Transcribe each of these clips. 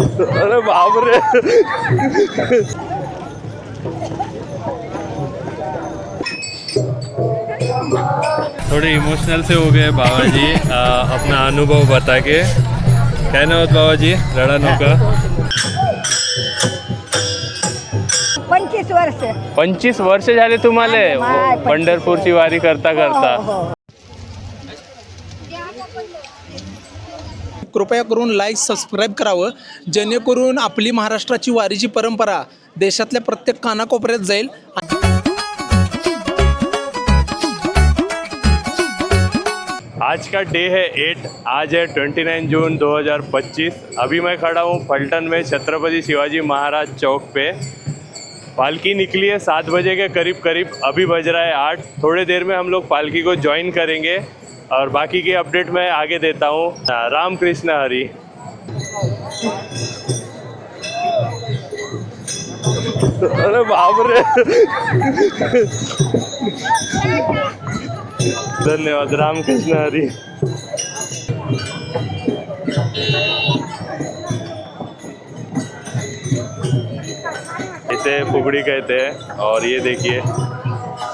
अरे बापरे थोड़े इमोशनल से हो गए बाबा जी आ, अपना अनुभव बता के। काय नाव होत बाबा जी रडा नका पंचवीस वर्ष। पंचवीस वर्ष झाले तुम्हाला? माय, पंचवीस. पंढरपूरची वारी करता करता। कृपया करून लाईक सबस्क्राईब करावं. जेणेकरून आपली महाराष्ट्राची वारीची परंपरा देशातल्या प्रत्येक कानाकोपऱ्यात जाईल. आज का डे है एट आज है ट्वेंटी नाइन जून 2025 अभी मैं खड़ा हूँ पलटन में छत्रपति शिवाजी महाराज चौक पे. पालकी निकली है सात बजे के करीब करीब अभी बज रहा है आठ. थोडे देर में हम लोग पालकी को ज्वाइन करेंगे. और बाकी के अपडेट मैं आगे देता हूँ। राम कृष्ण हरी। अरे बाप रे। धन्यवाद, रामकृष्ण हरी। इसे फुगड़ी कहते हैं, और ये देखिए।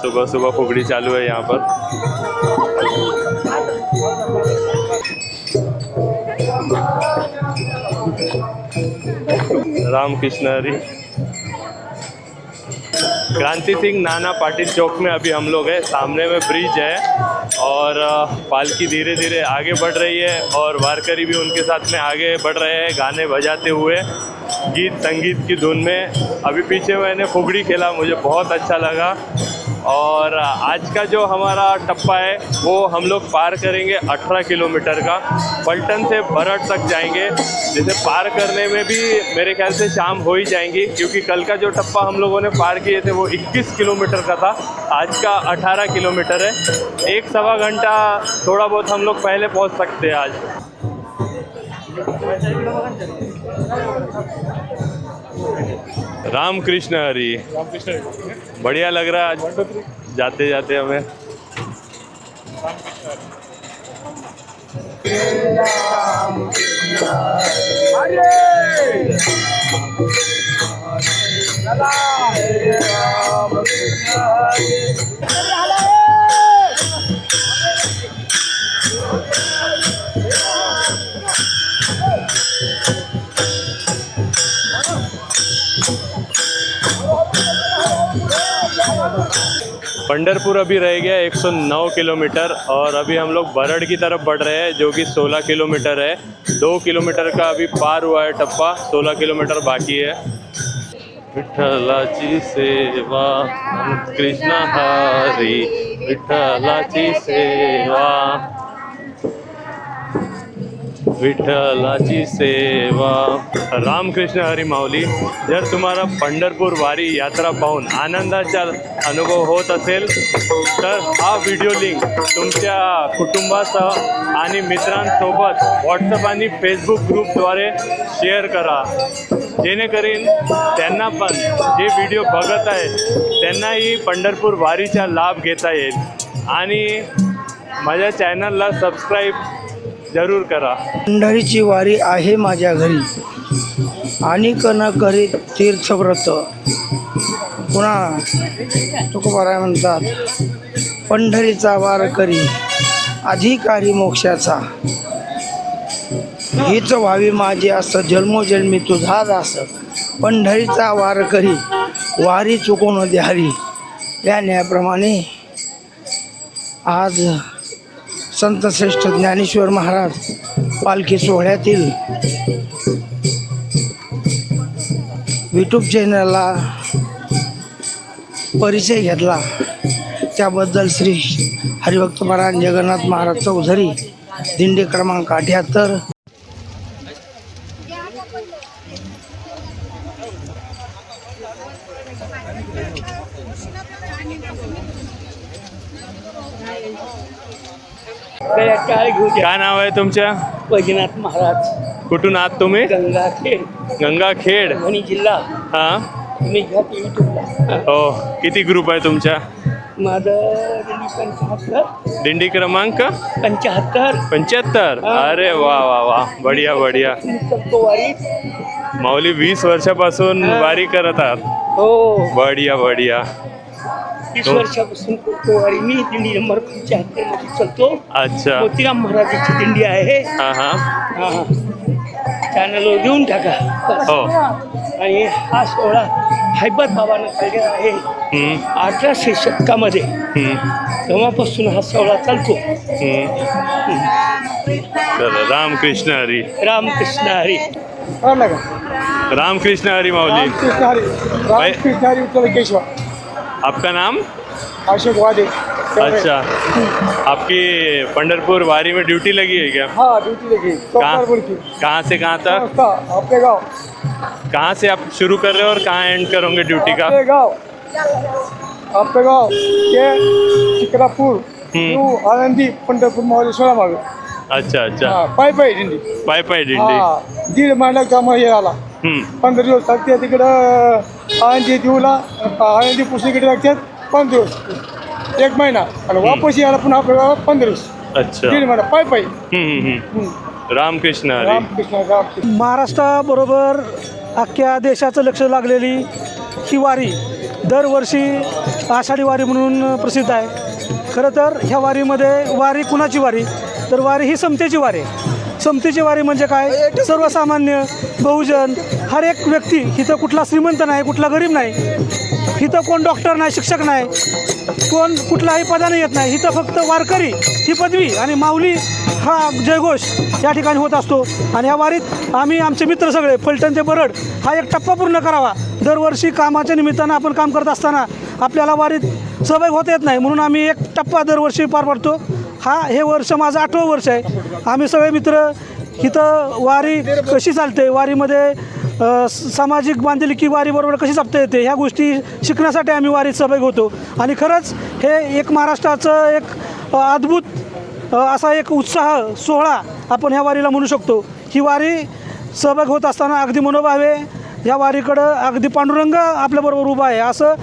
सुबह सुबह फुगड़ी चालू है यहाँ पर। रामकृष्ण हरी। क्रांति सिंह नाना पाटिल चौक में अभी हम लोग हैं। सामने में ब्रिज है और पालकी धीरे धीरे आगे बढ़ रही है और वारकरी भी उनके साथ में आगे बढ़ रहे हैं गाने बजाते हुए। गीत संगीत की धुन में। अभी पीछे मैंने फुगड़ी खेला, मुझे बहुत अच्छा लगा। और आज का जो हमारा टप्पा है, वो हम लोग पार करेंगे 18 किलोमीटर का। पलटन से बरट तक जाएँगे। जैसे पार करने में भी मेरे ख्याल से शाम हो ही जाएँगी, क्योंकि कल का जो टप्पा हम लोगों ने पार किए थे, वो 21 किलोमीटर का था। आज का 18 किलोमीटर है। एक सवा घंटा थोड़ा बहुत हम लोग पहले पहुँच सकते हैं आज। राम कृष्ण हरी। बढ़िया लग रहा है आज। जाते जाते हमें। पंडरपुर अभी रह गया 109 किलोमीटर और अभी हम लोग बरड़ की तरफ़ बढ़ रहे हैं, जो कि 16 किलोमीटर है। दो किलोमीटर का अभी पार हुआ है टप्पा 16 किलोमीटर बाकी है। विठ्ठलाची सेवा कृष्ण हरी। विठ्ठलाची सेवा। विठ्ठलाची सेवा. रामकृष्ण हरी माऊली जर तुम्हाला पंढरपूर वारी यात्रा पाहून आनंदाचा अनुभव होत असेल तर हा व्हिडिओ लिंक तुमच्या कुटुंबासह आणि मित्रांसोबत व्हॉट्सअप आणि फेसबुक ग्रुपद्वारे शेअर करा. जेणेकरून त्यांना पण जे व्हिडिओ बघत आहेत त्यांनाही पंढरपूर वारीचा लाभ घेता येईल. आणि माझ्या चॅनलला सबस्क्राईब जरूर करा. पंढरीची वारी आहे माझ्या घरी. आणि कना करी तीर्थव्रत. पुन्हा तुकोबाराय म्हणतात पंढरीचा वार करी अधिकारी मोक्षाचा. हीच व्हावी माझी असं जन्मोजन्मी तुझा दास. पंढरीचा वार करी वारी चुकून द्यारी या न्यायाप्रमाणे आज संतश्रेष्ठ ज्ञानेश्वर महाराज पालखी सोहळ्यातील यूट्यूब चॅनलला परिचय घेतला. त्याबद्दल श्री हरिभक्त महाराज जगन्नाथ महाराज चौधरी दिंडी क्रमांक अठ्याहत्तर काय नाव आहे तुमच्या वैजनाथ महाराज. कुठून आहात तुम्ही? गंगाखेड गंगाखेड वणी जिल्हा. हा? तुम्ही घ्या टी व्ही हो. किती ग्रुप आहे तुमच्या? माझं दिंडी क्रमांक? पंच्याहत्तर. पंच्याहत्तर अरे वा वा वा. बढिया बढिया. वारीत माऊली वीस वर्षापासून वारी करत आहात. हो. बढिया बढिया. तीस वर्षापासून करतो वारी. मी दिंडी नंबर पंच्याहत्तरमध्ये चालतो. अच्छा. मोतीराम महाराजांची दिंडी आहे. हा हा. हा. चॅनलवर देऊन टाका. हो. आणि हा सोहळा हैबत बाबानं काढलेला आहे. अठराशे शतकामध्ये. तेव्हापासून हा सोहळा चालतो. हम्म. चला रामकृष्ण हरी. रामकृष्ण हरी. रामकृष्ण हरी माऊली. भाई- केशव. आपका नाम? अशोक वादे अच्छा। आपकी पंडरपुर वारी में ड्यूटी लगी है क्या? हाँ ड्यूटी लगी कहाँ कहाँ से कहाँ तक? आपके गाँव। कहाँ से आप शुरू कर रहे हो और कहाँ एंड करोगे ड्यूटी का? आपके गाँव। आपके गाँव के चिकरापूर हम्म. आनंदी पंढरपूर महादेश्वरा मागे अच्छा अच्छा। हा पाय पाय दिंडी पाय पाय दिंडी हा दीड महिना काम हे आला। हम्म, पंधरा दिवस लागते तिकडं आळंदी देऊला आळंदी पुसलीकडे लागतात पंधरा दिवस. एक महिना. आणि वापस यायला पुन्हा आपल्याला पंधरा दिवस. अच्छा. दीड महिना. पाय पाय. हम्म, हम्म, हम्म. रामकृष्ण हरी. रामकृष्ण रामकृष्ण. महाराष्ट्राबरोबर अख्ख्या देशाचं लक्ष लागलेली ही वारी दरवर्षी आषाढी वारी म्हणून प्रसिद्ध आहे. खरं तर ह्या वारीमध्ये वारी कुणाची वारी? तर वारी ही समतेची वारी आहे. समतेची वारी म्हणजे काय? सर्वसामान्य बहुजन हर एक व्यक्ती इथं कुठला श्रीमंत नाही कुठला गरीब नाही इथं कोण डॉक्टर नाही शिक्षक नाही कोण कुठलाही पदाने येत नाही इथं फक्त वारकरी ही पदवी आणि माऊली हा जयघोष या ठिकाणी होत असतो. आणि या वारीत आम्ही आमचे मित्र सगळे फलटण ते बरड हा एक टप्पा पूर्ण करावा. दरवर्षी कामाच्या निमित्तानं आपण काम करत असताना आपल्याला वारीत सहभाग होता येत नाही म्हणून आम्ही एक टप्पा दरवर्षी पार पाडतो. हा हे वर्ष माझं आठवं वर्ष आहे. आम्ही सगळे मित्र इथं वारी कशी चालते? वारीमध्ये स- सामाजिक बांधिलकी वारीबरोबर कशी जपता येते? ह्या गोष्टी शिकण्यासाठी आम्ही वारीत सहभाग होतो. आणि खरंच हे एक महाराष्ट्राचं एक अद्भुत असा एक उत्साह सोहळा आपण ह्या वारीला म्हणू शकतो. ही वारी सहभाग होत असताना अगदी मनोभावे ह्या वारीकडं अगदी पांडुरंग आपल्याबरोबर उभा आहे. असं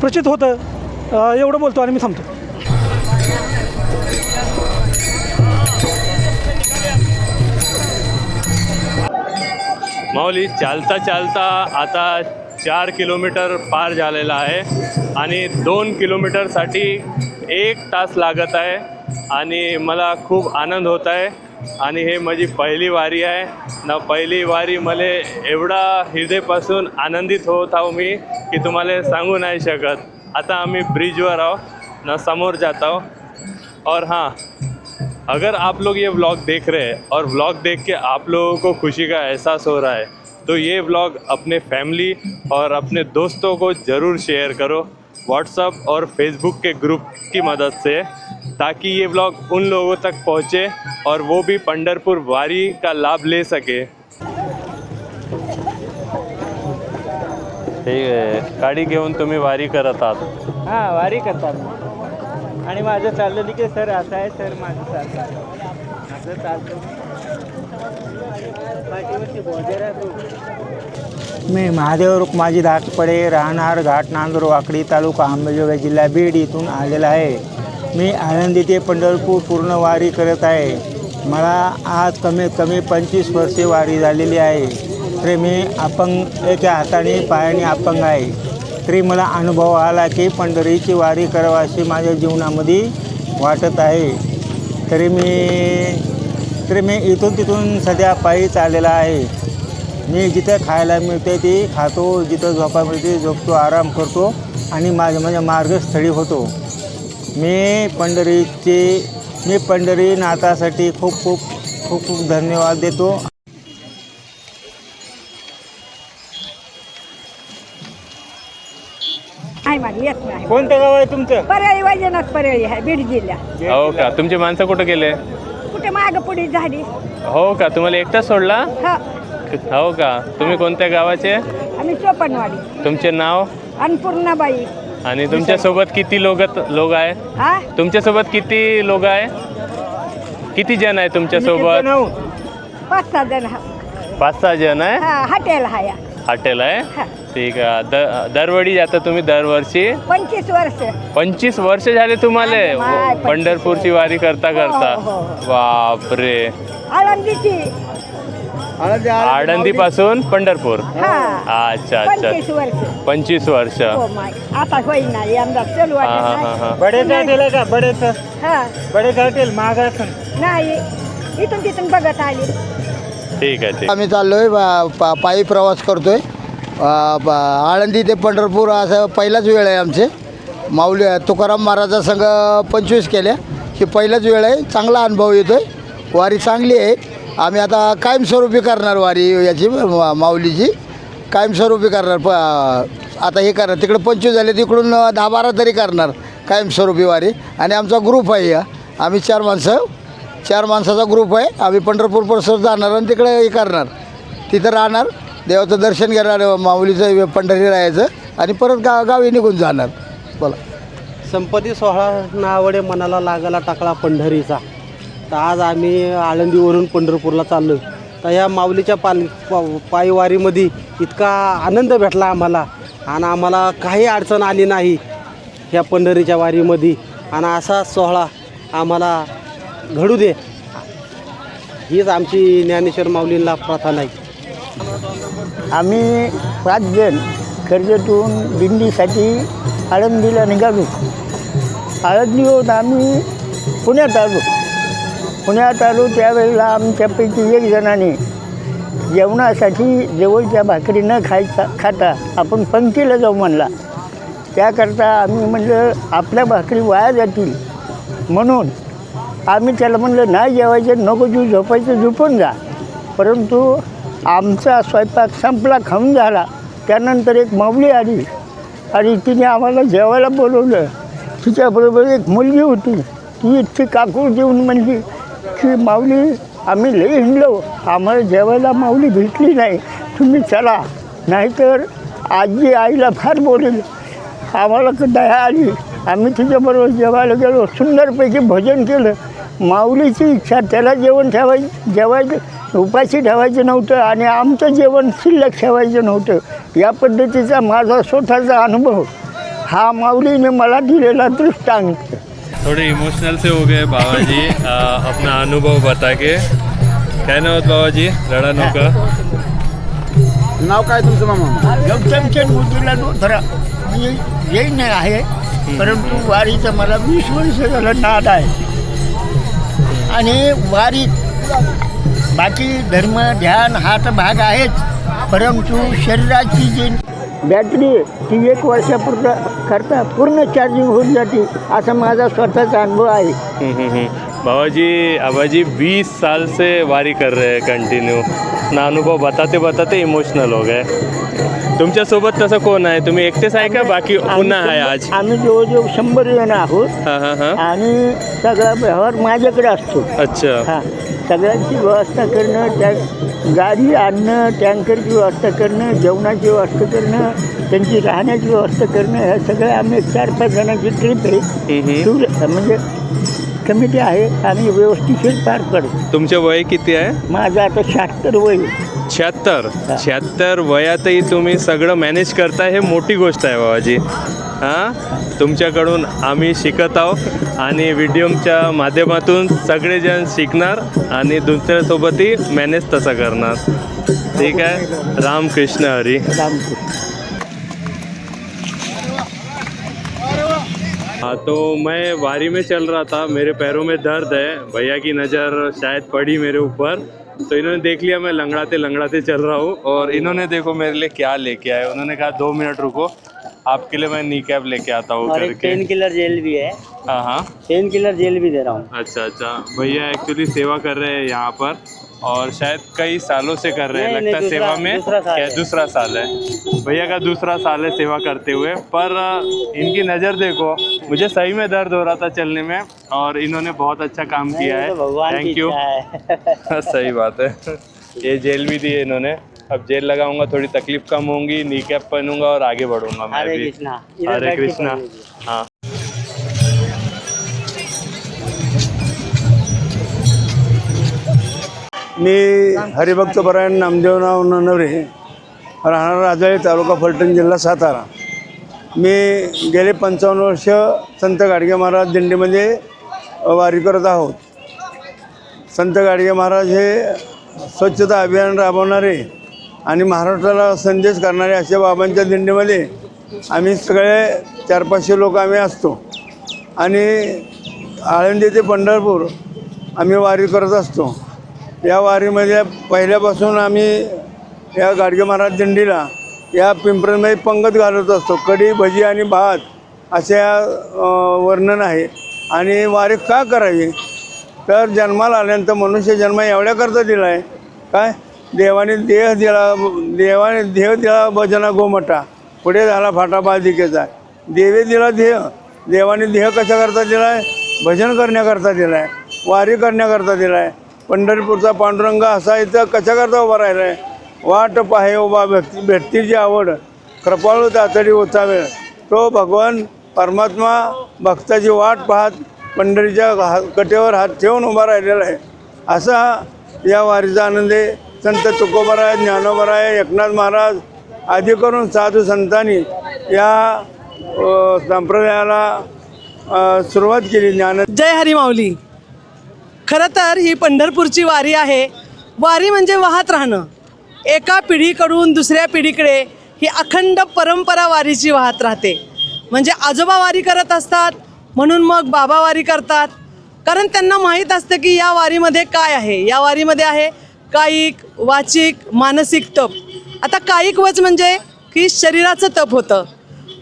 प्रचित होतं. एवढं बोलतो आणि मी थांबतो. माऊली चालता चालता आता चार किलोमीटर पार झालेला आहे आणि दोन किलोमीटरसाठी एक तास लागत आहे आणि मला खूप आनंद होत आहे. आणि हे माझी पहिली वारी आहे. ना पहिली वारी मला एवढा हृदयपासून आनंदित होत आहो मी की तुम्हाला सांगू नाही शकत. आता आम्ही ब्रिजवर आहो. ना समोर जात आहो. और हां अगर आप लोग ये व्लॉग देख रहे हैं और व्लॉग देख के आप लोगों को खुशी का एहसास हो रहा है तो ये व्लॉग अपने फैमिली और अपने दोस्तों को ज़रूर शेयर करो व्हाट्सअप और फेसबुक के ग्रुप की मदद से ताकि ये व्लॉग उन लोगों तक पहुँचे और वो भी पंडरपुर वारी का लाभ ले सके। ठीक आहे गाडी घेऊन तुम्ही वारी करत आहात. हाँ वारी करतात आणि माझं चाललं की सर असं आहे सर माझं चाललं. असं चालतं. पाठीवरती बॉर्डर आहे तो. मी महादेव माझी धाकपडे राहणार घाट नांदूर वाकडी तालुका आंबेजोगाई जिल्हा बीड इथून आलेला आहे. मी आळंदी ते पंढरपूर पूर्ण वारी करत आहे. मला आज कमीत कमी पंचवीस वर्षे वारी झालेली आहे. तरी मी अपंग एका हाताने पायाने अपंग आहे. तरी मला अनुभव आला की पंढरीची वारी करावी माझ्या जीवनामध्ये वाटत आहे. तरी मी तरी मी इथून तिथून सध्या पायी चाललेला आहे. मी जिथं खायला मिळते ती खातो जिथं झोपा मिळते झोपतो आराम करतो आणि माझ्या माझ्या मार्गस्थळी होतो. मी पंढरीचे मी पंढरी नाथासाठी खूप खूप खूप खूप धन्यवाद देतो माझी येत नाही. कोणतं गाव आहे तुमचं? परळी वैजनाथ परळी आहे बीड जिल्हा. हो का? तुमची माणसं कुठं गेले? कुठे माग पुढे झाली. हो का? तुम्हाला एकटाच सोडला? हा. हो का? तुम्ही कोणत्या गावाचे? आम्ही चोपनवाडी. तुमचे नाव? अन्नपूर्णाबाई. आणि तुमच्यासोबत किती लोक लोक आहे? हा? तुमच्यासोबत किती लोक आहे? किती जण आहे तुमच्यासोबत? पाच सहा जण. हा पाच सहा जण आहे? हा हॉटेल हा या हॉटेल आहे? हा. ठीक आहे द दरवडी जाता तुम्ही दरवर्षी? पंचवीस वर्ष. पंचवीस वर्ष झाले तुम्हाला? माय, पंचवीस पंढरपूरची वारी करता करता. हो, हो, हो. बापरे. आळंदीची. आळंदी पासून पंढरपूर? हा. अच्छा अच्छा. पंचवीस वर्ष. पंचवीस वर्ष. हो माय आता होईना यंदा चलू हा हा वाटत हा. नाही. हा बडेच हॉटेल आहे का? बडेच हा. बडेच हॉटेल महागासन नाही इथून तिथून बघत आली. ठीक आहे ठीक आम्ही चाललोय पा- पायी प्रवास करतोय. आळंदी ते पंढरपूर असं पहिलाच वेळ आहे आमचे. माऊली तुकाराम महाराजा संघ पंचवीस केल्या. ही पहिलाच वेळ आहे. चांगला अनुभव येतो आहे वारी चांगली आहे. आम्ही आता कायमस्वरूपी करणार वारी याची मा- माऊलीची. कायमस्वरूपी करणार. प आता हे करणार. तिकडं पंचवीस झाले तिकडून दहा बारा तरी करणार कायमस्वरूपी वारी. आणि आमचा ग्रुप आहे या आम्ही चार माणसं. चार माणसाचा ग्रुप आहे. आम्ही पंढरपूर परिसर जाणार आणि तिकडे हे करणार. तिथं राहणार. देवाचं दर्शन घेणार माऊलीचं पंढरी राहायचं आणि परत गा गावी निघून जाणार. बोला. संपत्ती सोहळा नावडे मनाला लागला टाकला पंढरीचा. तर आज आम्ही आळंदीवरून पंढरपूरला चाललो तर ह्या माऊलीच्या पाल पा- पायवारीमध्ये इतका आनंद भेटला आम्हाला आणि आम्हाला काही अडचण आली नाही ह्या पंढरीच्या वारीमध्ये. आणि असा सोहळा आम्हाला घडू दे. हीच आमची ज्ञानेश्वर माऊलींना प्रार्थना आहे. आम्ही पाच जण कर्जतून दिंडीसाठी आळंदीला निघालो. आळंदीहून आम्ही पुण्यात आलो. पुण्यात आलो त्यावेळेला आमच्यापैकी एक जणाने जेवणासाठी जवळच्या भाकरी न खायचा खाता आपण पंक्तीला जाऊ म्हणला. त्याकरता आम्ही म्हणलं आपल्या भाकरी वाया जातील. म्हणून आम्ही त्याला म्हणलं नाही जेवायचं नको तू झोपायचं झोपून जा. परंतु आमचा स्वयंपाक संपला खाऊन झाला. त्यानंतर एक माऊली आली आणि तिने आम्हाला जेवायला बोलवलं. तिच्याबरोबर एक मुलगी होती. ती इतकी काकूळ देऊन म्हणली की माऊली आम्ही लई हिंडलो. आम्हाला जेवायला माऊली भेटली नाही. तुम्ही चला. नाहीतर आजी आईला फार बोलेल. आम्हाला क- दया आली. आम्ही तिच्याबरोबर जेवायला गेलो. सुंदरपैकी भजन केलं. माऊलीची इच्छा त्याला जेवण ठेवायची जेवायचं उपाशी ठेवायचं नव्हतं आणि आमचं जेवण शिल्लक ठेवायचं नव्हतं. या पद्धतीचा माझा स्वतःचा अनुभव. हा माऊलीने मला दिलेला दृष्टांत. थोड़े इमोशनल से हो गए बाबा जी आ, अपना अनुभव बता के काय नाव होत बाबा जी रडा नका. नाव काय तुमचं मामा? गौतमचंद मुद्दूला धरा. मी येई नाही आहे परंतु वारीचं मला वीस वर्ष झालं नाद आहे. आणि वारीत बाकी धर्म ध्यान हा तर भाग आहेच परंतु शरीराची जी बॅटरी ती एक वर्षापूर्ण करता पूर्ण चार्जिंग होऊन जाते असा माझा स्वतःचा अनुभव आहे. हम्म, हम्म, हम्म। बाबा जी बाबा जी बीस साल से वारी कर रहे हैं कंटिन्यू अपना अनुभव बताते बताते इमोशनल हो गए. तुमच्यासोबत तसं कोण आहे? तुम्ही एकटेच आहे का? बाकी पुन्हा आहे आज? आम्ही जवळजवळ शंभर जण आहोत. हां हां हां. आणि सगळा व्यवहार माझ्याकडे असतो. अच्छा. हां. सगळ्यांची व्यवस्था करणं त्या गाडी आणणं टँकरची व्यवस्था करणं जेवणाची व्यवस्था करणं त्यांची राहण्याची व्यवस्था करणं ह्या सगळ्या आम्ही चार पाच जणांची ट्रिप आहे. टूर म्हणजे कमिटी आहे आम्ही व्यवस्थिशीर पार पडतो तुमचे वय किती आहे? माझं आता शहात्तर वय. शहात्तर. शहात्तर वयातही तुम्ही सगळं मॅनेज करताय हे मोठी गोष्ट आहे बाबाजी. हां? तुमच्याकडून आम्ही शिकत आहोत आणि व्हिडिओच्या माध्यमातून सगळेजण शिकणार आणि दुसऱ्यासोबतही मॅनेज तसा करणार. ठीक आहे? रामकृष्ण हरी. हाँ तो मैं वारी में चल रहा था मेरे पैरों में दर्द है भैया की नज़र शायद पड़ी मेरे ऊपर। तो इन्होंने देख लिया मैं लंगड़ाते लंगड़ाते चल रहा हूँ और इन्होंने देखो मेरे लिए क्या लेके आए। उन्होंने कहा दो मिनट रुको आपके लिए मैं नी कैप लेके आता हूँ और एक पेन किलर जेल भी है। हाँ हाँ। पेन किलर जेल भी दे रहा हूँ। अच्छा अच्छा। भैया एक्चुअली सेवा कर रहे हैं यहाँ पर और शायद कई सालों से कर रहे हैं। लगता है सेवा में दूसरा साल क्या है। दूसरा साल है। भैया का दूसरा साल है सेवा करते हुए पर इनकी नज़र देखो मुझे सही में दर्द हो रहा था चलने में और इन्होंने बहुत अच्छा काम किया है। तो थैंक यू इच्छा सही बात है। ये जेल भी दी है इन्होंने। अब जेल लगाऊंगा थोड़ी तकलीफ कम होंगी नी कैप पहनूंगा और आगे बढ़ूंगा मैं हरे भी। कृष्णा। हरे कृष्णा। हाँ। मी हरिभक्त परायण नामदेवराव नवरे राहणार राजाळे तालुका फलटण जिल्हा सातारा. मी गेले पंचावन्न वर्ष संत गाडगे महाराज दिंडीमध्ये वारी करत आहोत. संत गाडगे महाराज हे स्वच्छता अभियान राबवणारे आणि महाराष्ट्राला संदेश करणारे अशा बाबांच्या दिंडीमध्ये आम्ही सगळे चार पाचशे लोक आम्ही असतो. आणि आळंदी ते पंढरपूर आम्ही वारी करत असतो. या वारीमध्ये पहिल्यापासून आम्ही या गाडगे महाराज दिंडीला या पिंपरीमध्ये पंगत घालत असतो. कढी भजी आणि भात अशा या वर्णन आहे. आणि वारी का करावी? तर जन्माला आल्यानंतर मनुष्य जन्म एवढ्याकरता दिला आहे काय? देवाने देह दिला देवाने देह दिला भजना गोमटा. पुढे झाला फाटा बालदिकेचा देवे दिला देह. देवाने देह कशाकरता दिला आहे भजन करण्याकरता दिला आहे वारी करण्याकरता दिला आहे पंढरपूरचा पांडुरंग असा इथं कशाकरता उभा राहिला आहे वाट पाहे उभा भक्ती भेटतीची आवड. कृपाळू तातडी उचावेळ तो भगवान परमात्मा भक्ताची वाट पाहत पंढरीच्या हा कटेवर हात ठेवून उभा राहिलेला आहे. असा या वारीचा आनंद आहे. संत तुकोबराय ज्ञानोबराय एकनाथ महाराज आदी करून साधू संतांनी या संप्रदायाला सुरुवात केली ज्ञान जय हरी माऊली. खरं तर ही पंढरपूरची वारी आहे. वारी म्हणजे वाहत राहणं. एका पिढीकडून दुसऱ्या पिढीकडे ही अखंड परंपरा वारीची वाहत राहते. म्हणजे आजोबा वारी करत असतात म्हणून मग बाबा वारी करतात. कारण त्यांना माहीत असतं की या वारीमध्ये काय आहे? या वारीमध्ये आहे कायिक वाचिक मानसिक तप. आता कायिक वच म्हणजे की शरीराचं तप होतं.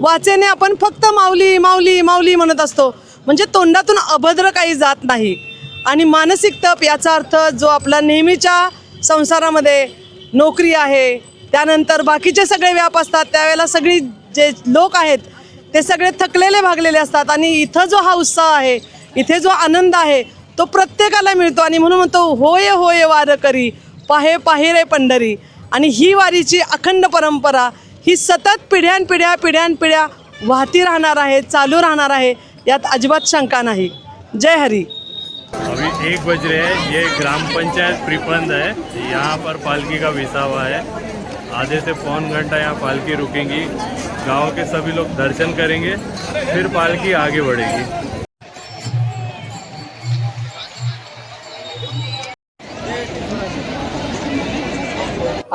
वाचेने आपण फक्त माऊली माऊली माऊली म्हणत असतो. म्हणजे तोंडातून अभद्र काही जात नाही. आणि मानसिक तप याचा अर्थ जो आपला नेहमीच्या संसारामध्ये नोकरी आहे त्यानंतर बाकीचे सगळे व्याप असतात त्यावेळेला सगळी जे लोक आहेत ते सगळे थकलेले भागलेले असतात. आणि इथं जो हा उत्साह आहे इथे जो आनंद आहे तो प्रत्येकाला मिळतो आणि म्हणून म्हणतो होय होय वार करी पाहे पाहे रे पंढरी. आणि ही वारीची अखंड परंपरा ही सतत पिढ्यानपिढ्या पिढ्यानपिढ्या वाहती राहणार आहे चालू राहणार आहे यात अजिबात शंका नाही. जय हरी. अभी एक बज रहे हैं ये ग्राम पंचायत प्रीपंद है यहाँ पर पालकी का विसावा है। आधे से पौन घंटा यहाँ पालकी रुकेंगी। गांव के सभी लोग दर्शन करेंगे फिर पालकी आगे बढ़ेगी।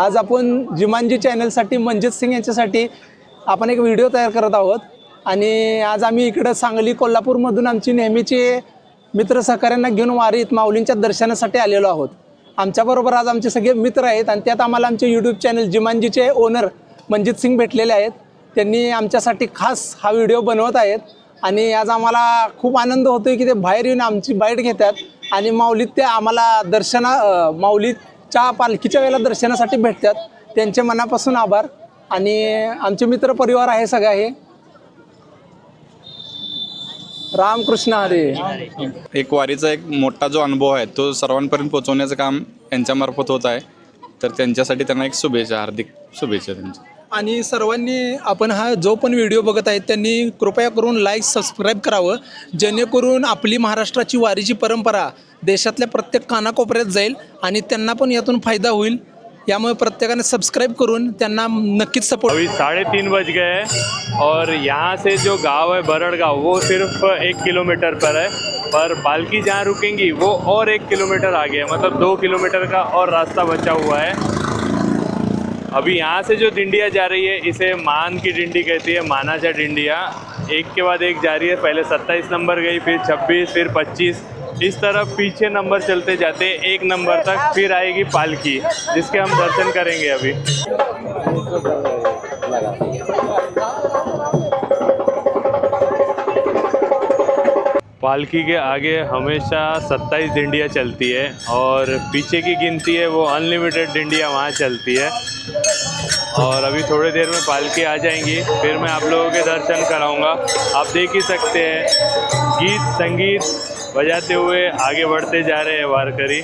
आज आपण जिमांजी चॅनलसाठी मनजित सिंग यांच्यासाठी आपण एक व्हिडिओ तयार करत आहोत. आणि आज आम्ही इकडं सांगली कोल्हापूरमधून आमची नेहमीचे मित्र सहकाऱ्यांना घेऊन वारीत माऊलींच्या दर्शनासाठी आलेलो आहोत. आमच्याबरोबर आज आमचे सगळे मित्र आहेत आणि त्यात आम्हाला आमचे यूट्यूब चॅनल जिमांजीचे ओनर मनजित सिंग भेटलेले आहेत. त्यांनी आमच्यासाठी खास हा व्हिडिओ बनवत आहेत. आणि आज आम्हाला खूप आनंद होतो आहे की ते बाहेर येऊन आमची बाईट घेतात. आणि माऊलीत ते आम्हाला दर्शना माऊलीत चहा पालखीच्या वेळेला दर्शनासाठी भेटतात. त्यांचे मनापासून आभार. आणि आमचे मित्र परिवार आहे सगळा. हे रामकृष्ण हरे. एक वारीचा एक मोठा जो अनुभव आहे तो सर्वांपर्यंत पोहोचवण्याचं काम यांच्यामार्फत होत आहे. तर त्यांच्यासाठी त्यांना एक शुभेच्छा हार्दिक शुभेच्छा त्यांच्या आणि सर्वांनी आपण हा जो पण व्हिडिओ बघत आहेत त्यांनी कृपया करून लाईक सबस्क्राईब करावं. जेणेकरून आपली महाराष्ट्राची वारीची परंपरा देशातल्या प्रत्येक कानाकोपऱ्यात जाईल आणि त्यांना पण यातून फायदा होईल. यामुळे प्रत्येकाने सबस्क्राईब करून त्यांना नक्कीच सपोर्ट अभी साढ़े तीन बज गए हैं और यहाँ से जो गांव है बरड़ वो सिर्फ एक किलोमीटर पर है। पर पालकी जहाँ रुकेंगी वो और एक किलोमीटर आगे है। मतलब दो किलोमीटर का और रास्ता बचा हुआ है। अभी यहाँ से जो डिंडिया जा रही है, इसे मान की डिंडी कहती है, मानाचा डिंडिया। एक के बाद एक जा रही है, पहले सत्ताईस नंबर गई, फिर छब्बीस, फिर पच्चीस। इस तरह पीछे नंबर चलते जाते एक नंबर तक, फिर आएगी पालकी, जिसके हम दर्शन करेंगे अभी। पालकी के आगे हमेशा 27 डिंडिया चलती है और पीछे की गिनती है वो अनलिमिटेड डिंडिया वहाँ चलती है। और अभी थोड़ी देर में पालकी आ जाएँगी। फिर मैं आप लोगों के दर्शन कराऊँगा। आप देख ही सकते हैं, गीत संगीत बजाते हुए आगे बढ़ते जा रहे हैं वारकरी।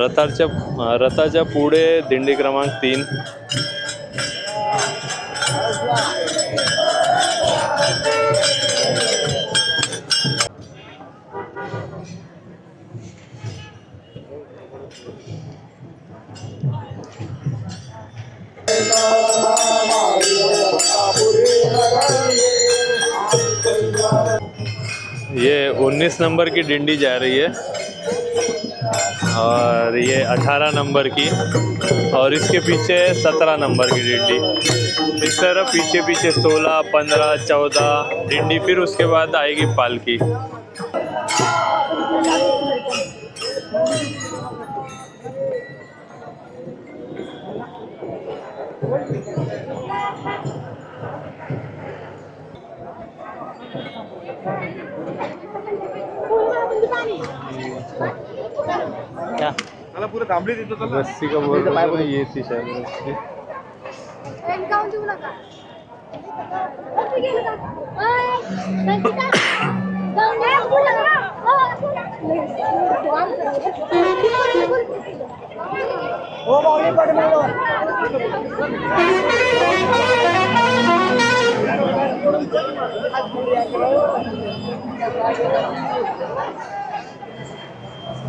रथाच्या रथाच्या पुढे दिंडी क्रमांक तीन. ये 19 नंबर की डिंडी जा रही है। और ये 18 नंबर की और इसके पीछे 17 नंबर की डिंडी इस तरह पीछे पीछे 16 15 14 डिंडी फिर उसके बाद आएगी पालकी रस्सी का बोल रहा था, ये थी शायद रस्सी.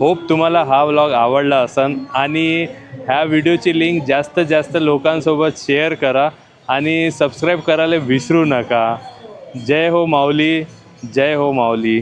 होप तुम्हाला हा व्लॉग आवडला असन आणि ह्या व्हिडिओची लिंक जास्तीत जास्त लोकांसोबत शेअर करा आणि सबस्क्राईब करायला विसरू नका. जय हो माऊली जय हो माऊली.